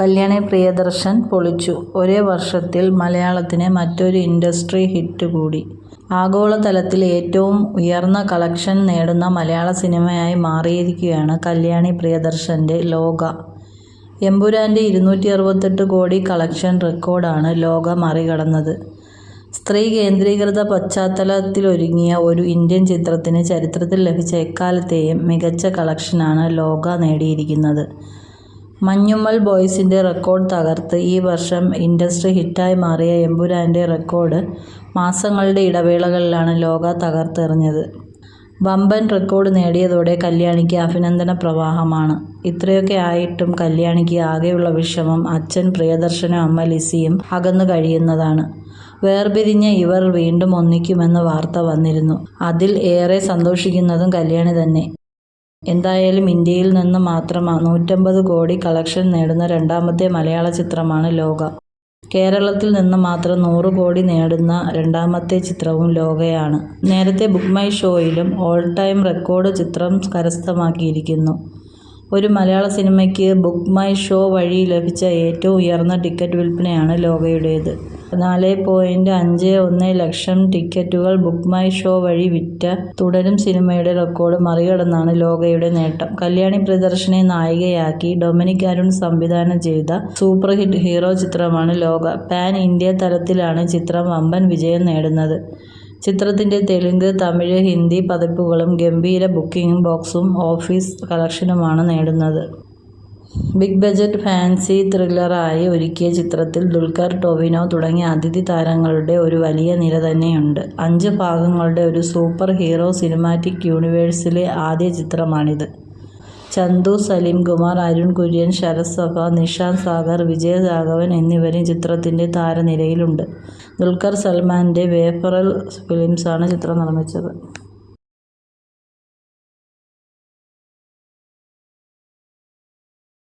കല്യാണി പ്രിയദർശൻ പൊളിച്ചു. ഒരേ വർഷത്തിൽ മലയാളത്തിന് മറ്റൊരു ഇൻഡസ്ട്രി ഹിറ്റ് കൂടി. ആഗോളതലത്തിൽ ഏറ്റവും ഉയർന്ന കളക്ഷൻ നേടുന്ന മലയാള സിനിമയായി മാറിയിരിക്കുകയാണ് കല്യാണി പ്രിയദർശന്റെ ലോക. എമ്പുരാന്റെ ഇരുന്നൂറ്റിയറുപത്തെട്ട് കോടി കളക്ഷൻ റെക്കോർഡാണ് ലോക മറികടന്നത്. സ്ത്രീ കേന്ദ്രീകൃത പശ്ചാത്തലത്തിലൊരുങ്ങിയ ഒരു ഇന്ത്യൻ ചിത്രത്തിന് ചരിത്രത്തിൽ ലഭിച്ച എക്കാലത്തെയും മികച്ച കളക്ഷനാണ് ലോക നേടിയിരിക്കുന്നത്. മഞ്ഞുമ്മൽ ബോയ്സിന്റെ റെക്കോർഡ് തകർത്ത് ഈ വർഷം ഇൻഡസ്ട്രി ഹിറ്റായി മാറിയ എമ്പുരാന്റെ റെക്കോർഡ് മാസങ്ങളുടെ ഇടവേളകളിലാണ് ലോക തകർത്തെറിഞ്ഞത്. വമ്പൻ റെക്കോർഡ് നേടിയതോടെ കല്യാണിക്ക് അഭിനന്ദന പ്രവാഹമാണ്. ഇത്രയൊക്കെ ആയിട്ടും കല്യാണിക്ക് ആകെയുള്ള വിഷമം അച്ഛൻ പ്രിയദർശനും അമ്മ ലിസിയും അകന്നു കഴിയുന്നതാണ്. വേർപിരിഞ്ഞ ഇവർ വീണ്ടും ഒന്നിക്കുമെന്ന് വാർത്ത വന്നിരുന്നു. അതിൽ ഏറെ സന്തോഷിക്കുന്നതും കല്യാണി തന്നെ. എന്തായാലും ഇന്ത്യയിൽ നിന്ന് മാത്രം നൂറ്റമ്പത് കോടി കളക്ഷൻ നേടുന്ന രണ്ടാമത്തെ മലയാള ചിത്രമാണ് ലോക. കേരളത്തിൽ നിന്ന് മാത്രം നൂറ് കോടി നേടുന്ന രണ്ടാമത്തെ ചിത്രവും ലോകയാണ്. നേരത്തെ ബുക്ക് മൈ ഷോയിലും ഓൾ ടൈം റെക്കോർഡ് ചിത്രം കരസ്ഥമാക്കിയിരിക്കുന്നു. ഒരു മലയാള സിനിമയ്ക്ക് ബുക്ക് മൈ ഷോ വഴി ലഭിച്ച ഏറ്റവും ഉയർന്ന ടിക്കറ്റ് വിൽപ്പനയാണ് ലോകയുടേത്. നാലേ പോയിന്റ് അഞ്ച് ഒന്ന് ലക്ഷം ടിക്കറ്റുകൾ ബുക്ക് മൈ ഷോ വഴി വിറ്റ തുടരും സിനിമയുടെ റെക്കോർഡ് മറികടന്നാണ് ലോകയുടെ നേട്ടം. കല്യാണി പ്രിയദർശനെ നായികയാക്കി ഡൊമിനിക് അരുൺ സംവിധാനം ചെയ്ത സൂപ്പർ ഹിറ്റ് ഹീറോ ചിത്രമാണ് ലോക. പാൻ ഇന്ത്യ തലത്തിലാണ് ചിത്രം വമ്പൻ വിജയം നേടുന്നത്. ചിത്രത്തിന്റെ തെലുങ്ക്, തമിഴ്, ഹിന്ദി പതിപ്പുകളും ഗംഭീര ബുക്കിംഗ് ബോക്സും ഓഫീസ് കളക്ഷനുമാണ് നേടുന്നത്. ബിഗ് ബജറ്റ് ഫാൻസി ത്രില്ലറായി ഒരുക്കിയ ചിത്രത്തിൽ ദുൽഖർ, ടൊവിനോ തുടങ്ങിയ അതിഥി താരങ്ങളുടെ ഒരു വലിയ നിര തന്നെയുണ്ട്. അഞ്ച് ഭാഗങ്ങളുടെ ഒരു സൂപ്പർ ഹീറോ സിനിമാറ്റിക് യൂണിവേഴ്സിലെ ആദ്യ ചിത്രമാണിത്. ചന്തു, സലീം കുമാർ, അരുൺ കുര്യൻ, ശരത് സഭ, നിഷാന്ത് സാഗർ, വിജയ രാഘവൻ എന്നിവരും ചിത്രത്തിന്റെ താരനിരയിലുണ്ട്. ദുൽഖർ സൽമാന്റെ വേഫറൽ ഫിലിംസാണ് ചിത്രം നിർമ്മിച്ചത്.